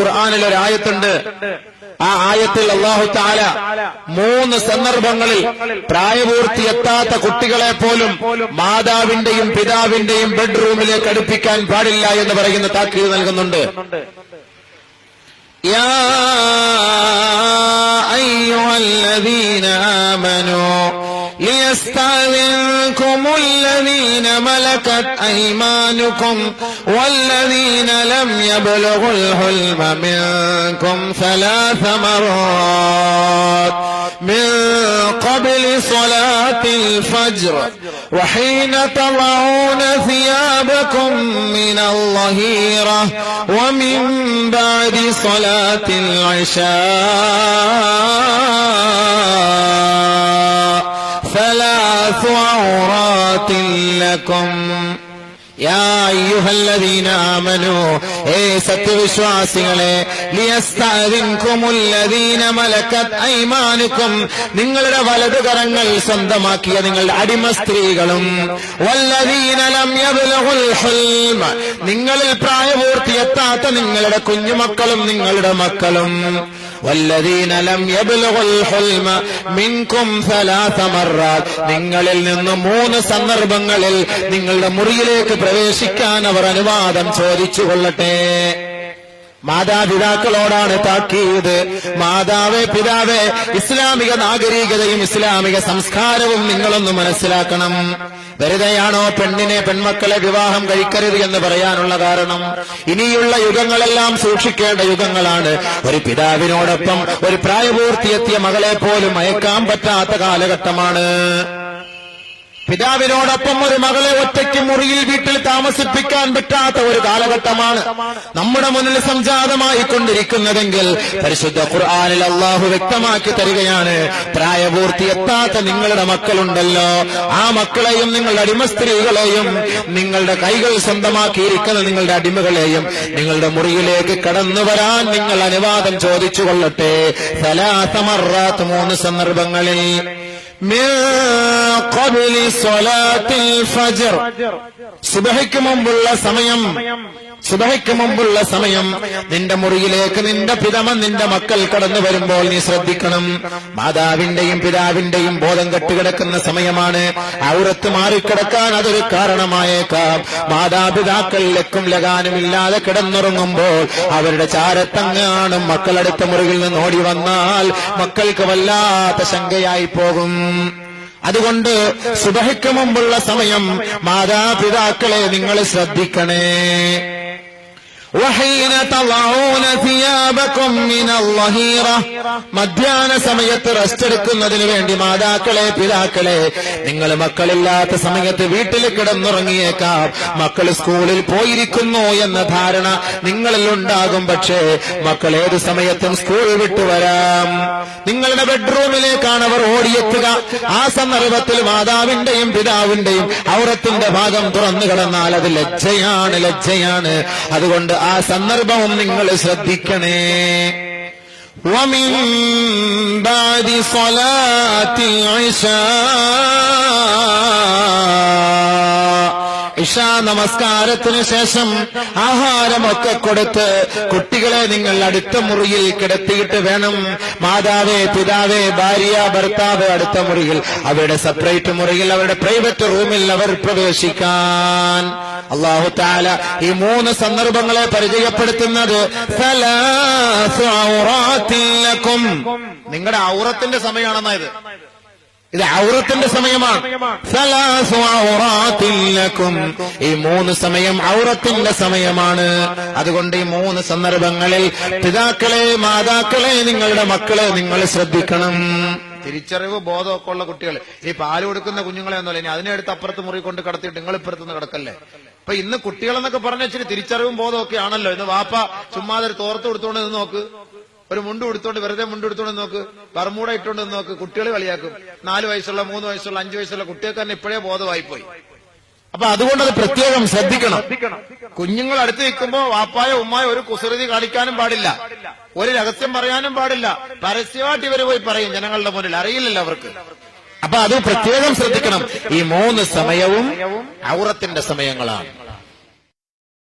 ഖുർആാനിൽ ഒരു ആയത്തുണ്ട്. ആ ആയത്തിൽ അള്ളാഹു താല മൂന്ന് സന്ദർഭങ്ങളിൽ പ്രായപൂർത്തി എത്താത്ത കുട്ടികളെ പോലും മാതാവിന്റെയും പിതാവിന്റെയും ബെഡ്റൂമിലേക്ക് അടുപ്പിക്കാൻ പാടില്ല എന്ന് പറയുന്ന താക്കീത് നൽകുന്നുണ്ട്. يا الذين ملكت أيمانكم والذين لم يبلغوا الحلم منكم ثلاث مرات من قبل صلاة الفجر وحين تضعون ثيابكم من الظهيرة ومن بعد صلاة العشاء ثلاث عورات لكم يا أيها الذين آمنوا ഏ സത്യവിശ്വാസികളെ ലിയസ്താദിൻകുമുല്ലദീന മലക്കത് ഐമാനുക്കും നിങ്ങളുടെ വലതുകരങ്ങൾ സ്വന്തമാക്കിയ നിങ്ങളുടെ അടിമ സ്ത്രീകളും വല്ലദീന ലം യബ്ലഗുൽ ഹുൽമ നിങ്ങളിൽ പ്രായപൂർത്തിയെത്താത്ത നിങ്ങളുടെ കുഞ്ഞുമക്കളും നിങ്ങളുടെ മക്കളും والذين لم يبلغوا الحلم منكم ثلاث مرات നിങ്ങളിൽ നിന്ന് മൂന്ന് സന്ദർഭങ്ങളിൽ നിങ്ങളുടെ മുറിയിലേക്ക് പ്രവേശിക്കാൻ അവർ അനുവാദം ചോദിച്ചു കൊള്ളട്ടെ മാതാപിതാക്കളോടാണ് താക്കീത് മാതാവേ പിതാവേ ഇസ്ലാമിക നാഗരികതയും ഇസ്ലാമിക സംസ്കാരവും നിങ്ങളൊന്ന് മനസ്സിലാക്കണം വെറുതെയാണോ പെണ്ണിനെ പെൺമക്കളെ വിവാഹം കഴിക്കരുത് എന്ന് പറയാനുള്ള കാരണം? ഇനിയുള്ള യുഗങ്ങളെല്ലാം സൂക്ഷിക്കേണ്ട യുഗങ്ങളാണ്. ഒരു പിതാവിനോടൊപ്പം ഒരു പ്രായപൂർത്തിയെത്തിയ മകളെ പോലും അയക്കാൻ പറ്റാത്ത കാലഘട്ടമാണ്. പിതാവിനോടൊപ്പം ഒരു മകളെ ഒറ്റയ്ക്ക് മുറിയിൽ വീട്ടിൽ താമസിപ്പിക്കാൻ പറ്റാത്ത ഒരു കാലഘട്ടമാണ് നമ്മുടെ മുന്നിൽ സംജാതമായി കൊണ്ടിരിക്കുന്നതെങ്കിൽ പരിശുദ്ധ ഖുർആാനിൽ അള്ളാഹു വ്യക്തമാക്കി തരികയാണ് പ്രായപൂർത്തി എത്താത്ത നിങ്ങളുടെ മക്കളുണ്ടല്ലോ. ആ മക്കളെയും നിങ്ങളുടെ അടിമ സ്ത്രീകളെയും നിങ്ങളുടെ കൈകൾ സ്വന്തമാക്കിയിരിക്കുന്ന നിങ്ങളുടെ അടിമകളെയും നിങ്ങളുടെ മുറിയിലേക്ക് കടന്നു വരാൻ നിങ്ങൾ അനുവാദം ചോദിച്ചു കൊള്ളട്ടെ സലാസമറാത്ത് മൂന്ന് സന്ദർഭങ്ങളിൽ من قبل صلاة الفجر സുബഹയ്ക്ക് മുമ്പുള്ള സമയം സുബഹയ്ക്ക് മുമ്പുള്ള സമയം നിന്റെ മുറിയിലേക്ക് നിന്റെ പിതമൻ നിന്റെ മക്കൾ കടന്നു വരുമ്പോൾ നീ ശ്രദ്ധിക്കണം മാതാവിന്റെയും പിതാവിന്റെയും ബോധം കെട്ടുകിടക്കുന്ന സമയമാണ് ഔറത്ത് മാറിക്കിടക്കാൻ അതൊരു കാരണമായേക്കാം മാതാപിതാക്കൾ ലക്കും ലഗാനുമില്ലാതെ കിടന്നുറങ്ങുമ്പോൾ അവരുടെ ചാരത്തങ്ങാണും മക്കളടുത്ത മുറിയിൽ നിന്ന് ഓടി വന്നാൽ മക്കൾക്ക് വല്ലാത്ത ശങ്കയായി പോകും അതുകൊണ്ട് സുബഹയ്ക്ക് മുമ്പുള്ള സമയം മാതാപിതാക്കളെ നിങ്ങൾ ശ്രദ്ധിക്കണേ. وحين تضعون ثيابكم من الظهيرة മധ്യാഹ്ന സമയത്ത് റെസ്റ്റ് എടുക്കുന്നതിന് വേണ്ടി മാതാക്കളെ പിതാക്കളെ നിങ്ങൾ മക്കളില്ലാത്ത സമയത്ത് വീട്ടിൽ കിടന്നുറങ്ങിയേക്കാം മക്കൾ സ്കൂളിൽ പോയിരിക്കുന്നു എന്ന ധാരണ നിങ്ങളിൽ ഉണ്ടാകും പക്ഷേ മക്കൾ ഏത് സമയത്തും സ്കൂൾ വിട്ടു വരാം നിങ്ങളുടെ ബെഡ്റൂമിലേക്കാണ് അവർ ഓടിയെത്തുക ആ സന്ദർഭത്തിൽ മാതാവിന്റെയും പിതാവിന്റെയും ഔറത്തിന്റെ ഭാഗം തുറന്നു കിടന്നാൽ അത് ലജ്ജയാണ് ലജ്ജയാണ് അതുകൊണ്ട് ആ സന്ദർഭവും നിങ്ങൾ ശ്രദ്ധിക്കണേ ومن بعد صلاة العشاء ഇഷാ നമസ്കാരത്തിന് ശേഷം ആഹാരമൊക്കെ കൊടുത്ത് കുട്ടികളെ നിങ്ങൾ അടുത്ത മുറിയിൽ കിടത്തിയിട്ട് വേണം മാതാവേ പിതാവേ ഭാര്യ ഭർത്താവ് അടുത്ത മുറിയിൽ അവരുടെ സെപ്പറേറ്റ് മുറിയിൽ അവരുടെ പ്രൈവറ്റ് റൂമിൽ അവർ പ്രവേശിക്കാൻ അള്ളാഹു താല ഈ മൂന്ന് സന്ദർഭങ്ങളെ പരിചയപ്പെടുത്തുന്നത്. നിങ്ങളുടെ ഔറത്തിന്റെ സമയമാണെന്നാ ഇത് ഇത് ഔറത്തിന്റെ സമയമാണ്. ഈ മൂന്ന് സമയം ഔറത്തിന്റെ സമയമാണ് അതുകൊണ്ട് ഈ മൂന്ന് സന്ദർഭങ്ങളിൽ പിതാക്കളെ മാതാക്കളെ നിങ്ങളുടെ മക്കളെ നിങ്ങൾ ശ്രദ്ധിക്കണം തിരിച്ചറിവ് ബോധമൊക്കെ ഉള്ള കുട്ടികൾ. ഈ പാൽ കൊടുക്കുന്ന കുഞ്ഞുങ്ങളെ ഒന്നുമല്ല ഇനി അതിനെ എടുത്ത് അപ്പുറത്ത് മുറി കൊണ്ട് കടത്തിയിട്ട് നിങ്ങൾ ഇപ്പുറത്തുനിന്ന് കിടക്കല്ലേ? അപ്പൊ ഇന്ന് കുട്ടികളെന്നൊക്കെ പറഞ്ഞ ഇച്ചിരി തിരിച്ചറിവും ബോധമൊക്കെ ആണല്ലോ. ഇന്ന് വാപ്പ ചുമ്മാതെ ഒരു തോർത്ത് കൊടുത്തോണ്ട് നിന്ന് നോക്ക്. ഒരു മുണ്ട് കൊടുത്തോണ്ട് വെറുതെ മുണ്ട് എടുത്തോണ്ട് നോക്ക്. ബർമൂട ഇട്ടോണ്ട് നോക്ക്. കുട്ടികൾ കളിയാക്കും. നാല് വയസ്സുള്ള മൂന്ന് വയസ്സുള്ള അഞ്ചു വയസ്സുള്ള കുട്ടികൾക്ക് തന്നെ ഇപ്പോഴേ ബോധമായി പോയി അപ്പൊ അതുകൊണ്ട് അത് പ്രത്യേകം ശ്രദ്ധിക്കണം. കുഞ്ഞുങ്ങൾ അടുത്ത് നിൽക്കുമ്പോ വാപ്പായ ഉമ്മായ ഒരു കുസൃതി കാണിക്കാനും പാടില്ല. ഒരു രഹസ്യം പറയാനും പാടില്ല. പരസ്യമായിട്ട് ഇവർ പോയി പറയും ജനങ്ങളുടെ മുന്നിൽ. അറിയില്ലല്ലോ അവർക്ക്. അപ്പൊ അത് പ്രത്യേകം ശ്രദ്ധിക്കണം. ഈ മൂന്ന് സമയവും ഔറത്തിന്റെ സമയങ്ങളാണ്.